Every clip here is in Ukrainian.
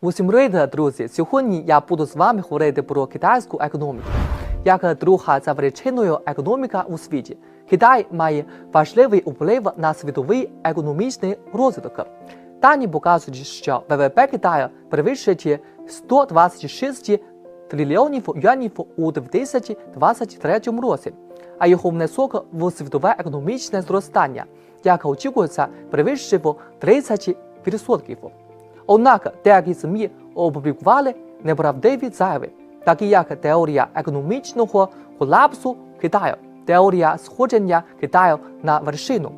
Усім привіт, друзі! Сьогодні я буду з вами говорити про китайську економіку. Як друга за величиною економіка у світі, Китай має важливий вплив на світовий економічний розвиток. Дані показують, що ВВП Китаю перевищує 126 трильйонів юанів у 2023 році, а його внесок в світове економічне зростання, як очікується, перевищив 30%. Однак деякі ЗМІ опублікували неправдиві заяви, такі як теорія економічного колапсу Китаю, теорія сходження Китаю на вершину.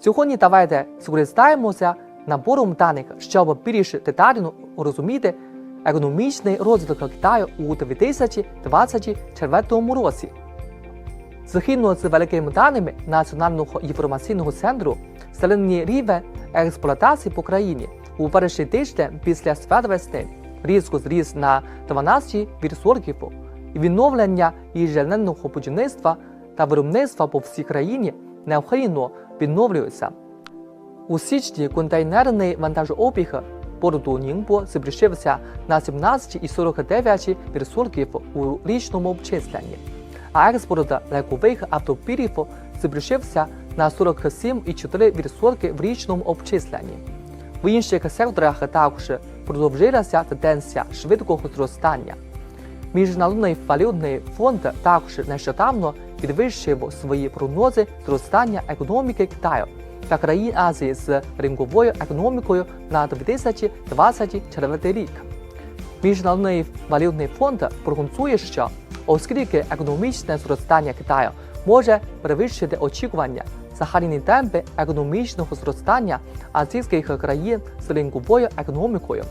Сьогодні давайте скористаємося набором даних, щоб більш детально розуміти економічний розвиток Китаю у 2024 році. Згідно з великими даними Національного інформаційного центру, середній рівень експлуатації по країні у перший тиждень після свят різко зріс на 12%. І відновлення інженерного будівництва та виробництва по всій країні неухильно відновлюються. У січні контейнерний вантажообіг порту Нінбо збільшився на 17,49% у річному обчисленні, а експорт легкових автомобілів збільшився на 47,4% в річному обчисленні. В інших секторах також продовжилася тенденція швидкого зростання. Міжнародний валютний фонд також нещодавно підвищив свої прогнози зростання економіки Китаю та країн Азії з ринковою економікою на 2024 рік. Міжнародний валютний фонд прогнозує, що оскільки економічне зростання Китаю може перевищити очікування, загальні темпи економічного зростання азійських країн з ринковою економікою,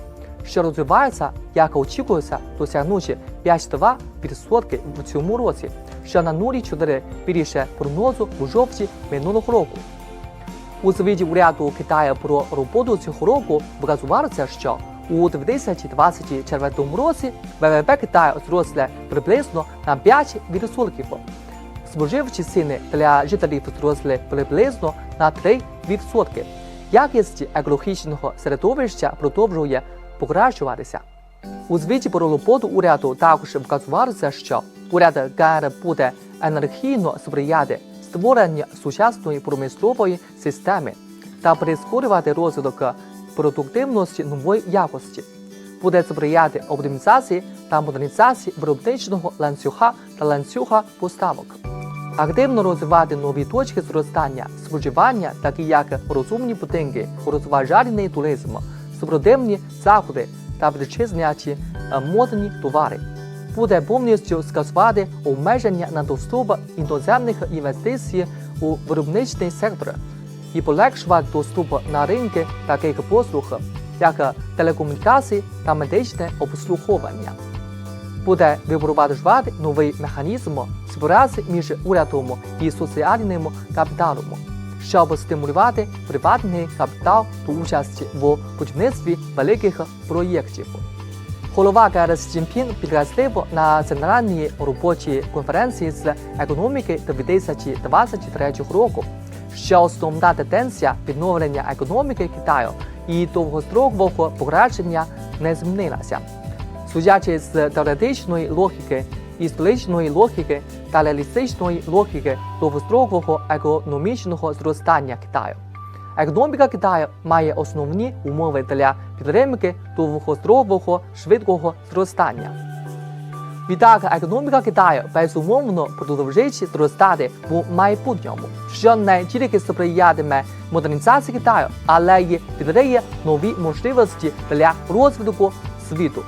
що розвивається, як очікується, досягнучи 5,2% в цьому році, що на 0,4 більше прогнозу в жовтні минулого року. У звіті уряду Китаю про роботу цього року вказувалося, що у 2024 році ВВП Китаю зросли приблизно на 5%. Споживчі ціни для жителів зросли приблизно на 3%. Якість екологічного середовища продовжує покращуватися. У звіті про роботу уряду також вказувалося, що уряд КР буде енергійно сприяти створенню сучасної промислової системи та прискорювати розвиток продуктивності нової якості, буде сприяти оптимізації та модернізації виробничого ланцюга та ланцюга поставок. Активно розвивати нові точки зростання, споживання, такі як розумні будинки, розважальний туризм, спортивні заходи та вітчизняті е, модні товари. Буде повністю скасувати обмеження на доступ іноземних інвестицій у виробничний сектор і полегшувати доступ на ринки таких послуг, як телекомунікації та медичне обслуговування буде випробувати новий механізм співпраці між урядом і соціальним капіталом, щоб стимулювати приватний капітал до участі в будівництві великих проєктів. Голова КРС Цзіньпін підкреслив на центральній робочій конференції з економіки 2023 року, що основна тенденція відновлення економіки Китаю і довгострокового покращення не змінилася. Судячи з теоретичної логіки, історичної логіки та реалістичної логіки довгострокового економічного зростання Китаю. Економіка Китаю має основні умови для підтримки довгострокового швидкого зростання. Відтак, економіка Китаю безумовно продовжить зростати в майбутньому, що не тільки сприятиме модернізації Китаю, але й відкриє нові можливості для розвитку світу.